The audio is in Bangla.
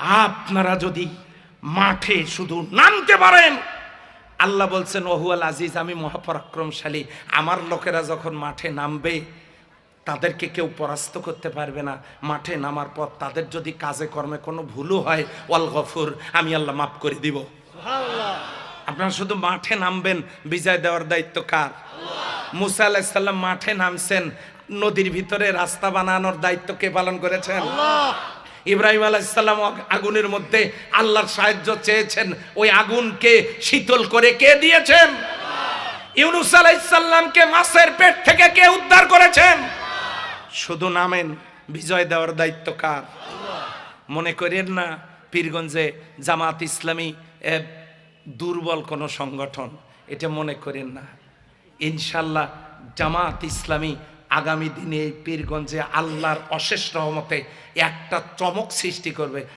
আপনারা যদি মাঠে শুধু নামতে পারেন আল্লাহ বলছেন ওহুয়াল আজিজ আমি মহাপরাক্রমশালী। আমার লোকেরা যখন মাঠে নামবে তাদেরকে কেউ পরাস্ত করতে পারবে না। মাঠে নামার পর তাদের যদি কাজে কর্মে কোনো ভুলও হয় ওয়াল গফুর আমি আল্লাহ মাফ করে দিব। আপনারা শুধু মাঠে নামবেন বিজয় দেওয়ার দায়িত্ব কার? মুসা আলাহিসাল্লাম মাঠে নামছেন নদীর ভিতরে রাস্তা বানানোর দায়িত্ব কে পালন করেছেন? ইব্রাহিম আলাইসাল্লাম আগুনের মধ্যে আল্লাহর সাহায্য চেয়েছেন। ওই আগুনকে শীতল করে কে দিয়েছেন? ইউনুস আলাইসাল্লামকে মাছের পেট থেকে কে উদ্ধার করেছেন? শুধু নামেন, বিজয় দেওয়ার দায়িত্ব কার? মনে করেন না পীরগঞ্জে জামাত ইসলামী দুর্বল কোনো সংগঠন? এটা মনে করেন না। ইনশাল্লাহ জামাত ইসলামী আগামী দিনে পীরগঞ্জে আল্লাহর অশেষ রহমতে একটা চমক সৃষ্টি করবে।